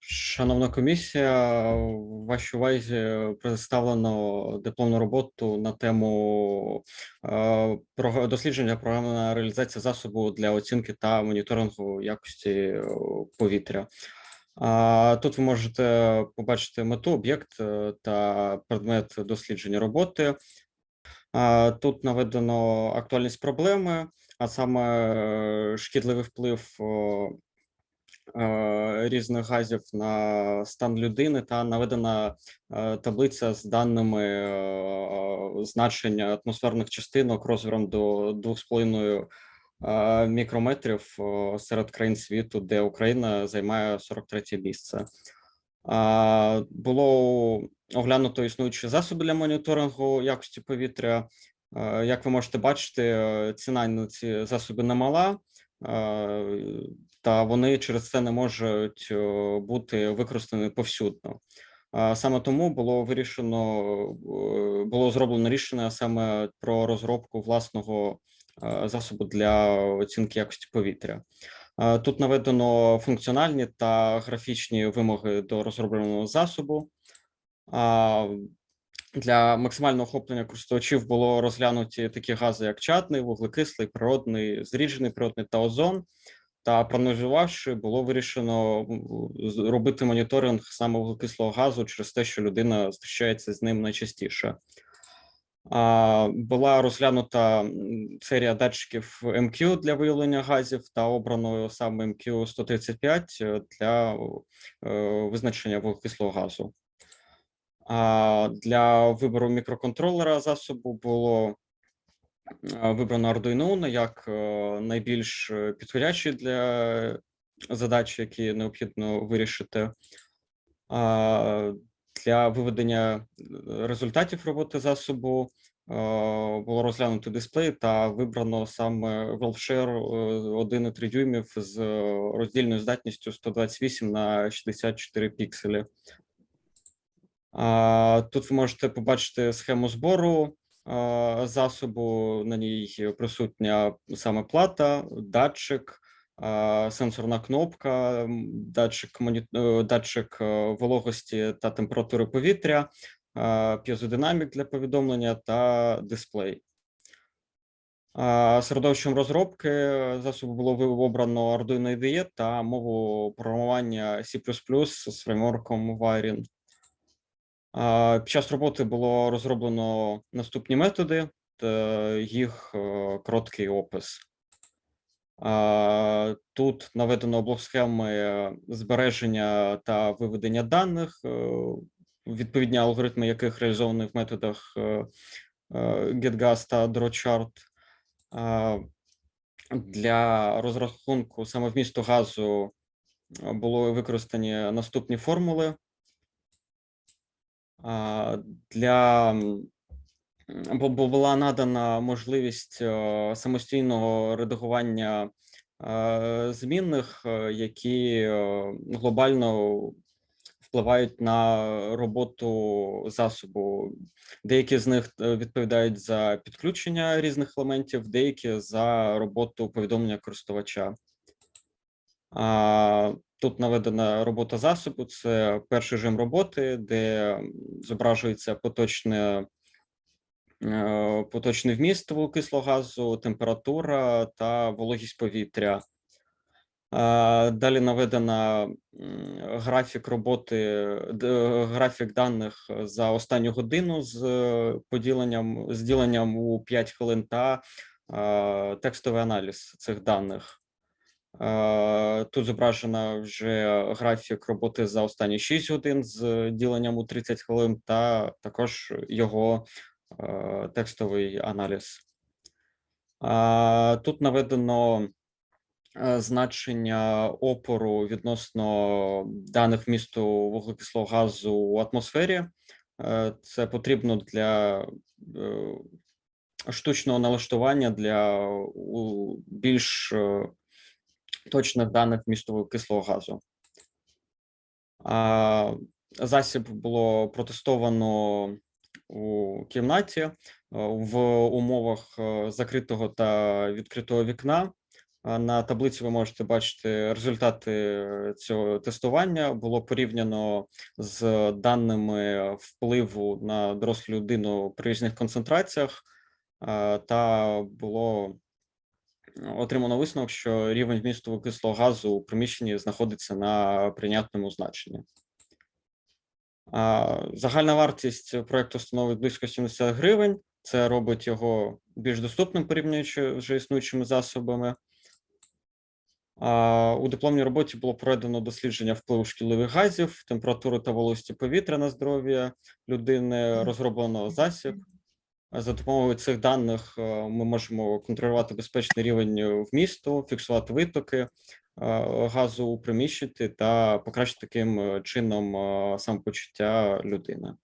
Шановна комісія, в вашій увазі представлено дипломну роботу на тему е, дослідження програмна реалізація засобу для оцінки та моніторингу якості е, повітря. Тут ви можете побачити мету, об'єкт е, та предмет дослідження роботи. Тут наведено актуальність проблеми, а саме шкідливий вплив різних газів на стан людини та наведена е, таблиця з даними е, значення атмосферних частинок розміром до 2,5 е, мікрометрів е, серед країн світу, де Україна займає 43 місце. Було оглянуто існуючі засоби для моніторингу якості повітря. Е, Як ви можете бачити, е, ціна на ці засоби немала, е, та вони через це не можуть е, бути використані повсюдно. Саме тому було вирішено, е, було зроблено рішення саме про розробку власного е, засобу для оцінки якості повітря. Тут наведено функціональні та графічні вимоги до розробленого засобу. Для максимального охоплення користувачів було розглянуті такі гази, як чадний, вуглекислий, природний, зріджений природний та озон. Та проаналізувавши, було вирішено робити моніторинг саме вуглекислого газу через те, що людина зустрічається з ним найчастіше. Була розглянута серія датчиків МК для виявлення газів та обрано саме МК 135 для е, визначення вуглекислого газу. Для вибору мікроконтролера засобу було е, вибрано Arduino Uno як е, найбільш е, підходящий для задач, які необхідно вирішити. Для виведення е, результатів роботи засобу було розглянуто дисплей та вибрано саме WorldShare е, 1,3 дюймів з роздільною здатністю 128 на 64 пікселі. Тут ви можете побачити схему збору засобу. На ній присутня саме плата, датчик, сенсорна кнопка, датчик, е, датчик е, вологості та температури повітря, п'єзодинамік для повідомлення та дисплей. Середовищем розробки засобу було обрано Arduino IDE та мову програмування C++ з фреймворком Wirin. Під час роботи було розроблено наступні методи та їх е, короткий опис. Тут наведено блок схеми збереження та виведення даних, е, відповідні алгоритми яких реалізовані в методах е, getGas та drawchart. Для розрахунку саме вмісту газу було використані наступні формули. Для бо була надана можливість самостійного редагування е, змінних, е, які глобально впливають на роботу засобу. Деякі з них е, відповідають за підключення різних елементів, деякі за роботу повідомлення користувача. Тут наведена робота засобу. Це перший режим роботи, де зображується поточне, е, поточний вміст вуглекислого газу, температура та вологість повітря. Далі наведена графік роботи, графік даних за останню годину з е, поділенням, з діленням у 5 хвилин та е, текстовий аналіз цих даних. Е, Тут зображено вже графік роботи за останні 6 годин з діленням у 30 хвилин, та також його е, текстовий аналіз. Тут наведено е, значення опору відносно даних вмісту вуглекислого газу у атмосфері. Е, Це потрібно для е, штучного налаштування для більш е, точних даних вмісту кислого газу. Засіб було протестовано у кімнаті е, в умовах е, закритого та відкритого вікна. На таблиці ви можете бачити результати цього тестування. Було порівняно з даними впливу на дорослу людину при різних концентраціях, та було отримано висновок, що рівень вмісту вуглекислого газу у приміщенні знаходиться на прийнятному значенні. Загальна вартість проекту становить близько 70 гривень. Це робить його більш доступним порівнюючи вже існуючими засобами. У дипломній роботі було проведено дослідження впливу шкідливих газів, температури та вологості повітря на здоров'я людини, розроблено засіб. За допомогою цих даних е, ми можемо контролювати безпечний рівень вмісту, фіксувати витоки е, газу у приміщенні та покращити таким е, чином е, самопочуття людини.